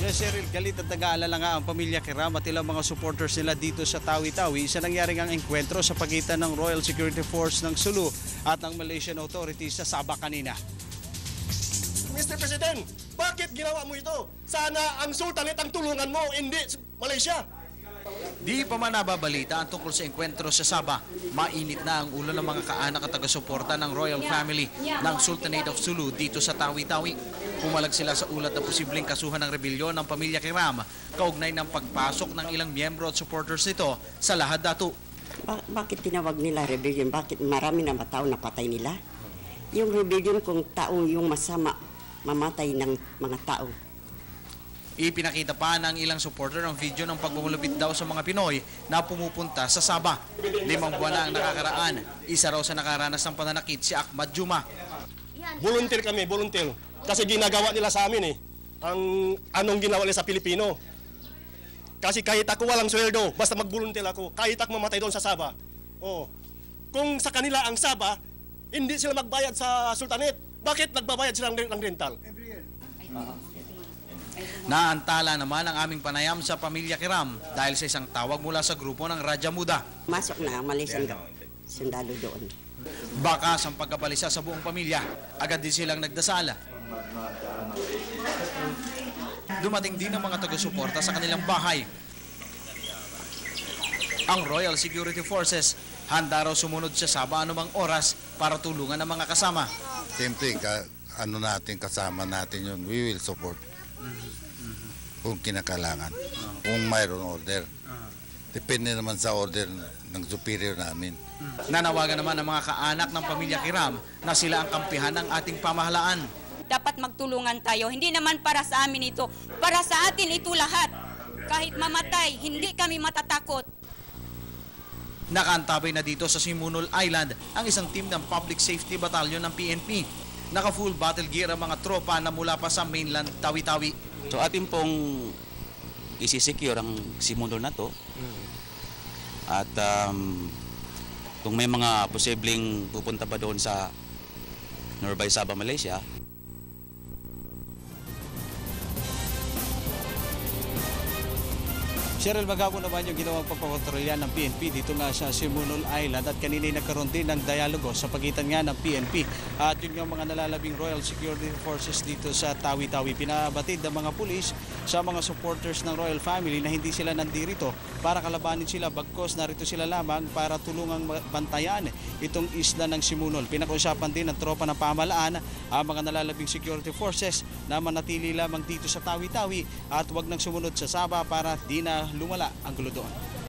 Yes, Cheryl, galit at nag-aalala nga ang pamilya Kiram at ilang mga supporters nila dito sa Tawi-Tawi sa nangyaring ang engkwentro sa pagitan ng Royal Security Force ng Sulu at ng Malaysian authorities sa Sabah kanina. Mr. President, bakit ginawa mo ito? Sana ang Sultanate ang tulungan mo, hindi Malaysia. Di pa man nababalita ang tungkol sa engkwentro sa Sabah. Mainit na ang ulo ng mga kaanak at taga-suporta ng Royal Family ng Sultanate of Sulu dito sa Tawi-Tawi. Pumalag sila sa ulat na posibleng kasuhan ng rebelyon ng pamilya Kiram kaugnay ng pagpasok ng ilang miyembro at supporters nito sa Lahad Datu. Ba- bakit tinawag nila rebellion? Bakit marami na tao na patay nila? Yung rebellion kung tao yung masama, mamatay ng mga tao. Ipinakita pa ng ilang supporter ang video ng pagmumulupit daw sa mga Pinoy na pumupunta sa Sabah. Limang buwan na ang nakakaraan. Isa raw sa nakaranas ng pananakit si Ahmad Juma. Volunteer kami, volunteer. Kasi ginagawa nila sa amin eh. Ang anong ginawa nila sa Pilipino. Kasi kahit ako walang sweldo, basta mag-volunteer ako, kahit ako mamatay doon sa Sabah. Oh. Kung sa kanila ang Sabah, hindi sila magbayad sa Sultanate. Bakit nagbabayad sila ng ng rental? Naantala naman ang aming panayam sa pamilya Kiram dahil sa isang tawag mula sa grupo ng Raja Muda. Masok na ang Malaysian sundalo doon. Bakas ang pagkabalisa sa buong pamilya. Agad din silang nagdasala. Dumating din ang mga taga-suporta sa kanilang bahay. Ang Royal Security Forces handa raw sumunod sa Sabah anumang oras para tulungan ang mga kasama. Siyempre, ka, ano natin, kasama natin yun, we will support. Kung kinakailangan. Kung mayroon order. Depende naman sa order ng superior namin. Nanawagan naman ang mga kaanak ng pamilya Kiram na sila ang kampihan ng ating pamahalaan. dapat magtulungan tayo. Hindi naman para sa amin ito, para sa atin ito lahat. Kahit mamatay, hindi kami matatakot. Nakaantabay na dito sa Simunol Island ang isang team ng Public Safety Battalion ng PNP. Naka-full battle gear ang mga tropa na mula pa sa mainland Tawi-Tawi. So atin pong isisecure ang simunol na to. At um, kung may mga posibleng pupunta pa doon sa Norbay Sabah, Malaysia, Cheryl, maghapon naman yung ginawang pagpapatrolya ng PNP dito nga sa Simunol Island at kanina nagkaroon din ng dialogo sa pagitan nga ng PNP at yun nga mga nalalabing Royal Security Forces dito sa Tawi-Tawi. Pinabatid ng mga pulis sa mga supporters ng Royal Family na hindi sila nandirito para kalabanin sila bagkos narito sila lamang para tulungang bantayan itong isla ng Simunol. Pinag-usapan din ng tropa ng pamalaan ang mga nalalabing security forces na manatili lamang dito sa Tawi-Tawi at wag nang sumunod sa Sabah para di na lumala ang gulo doon.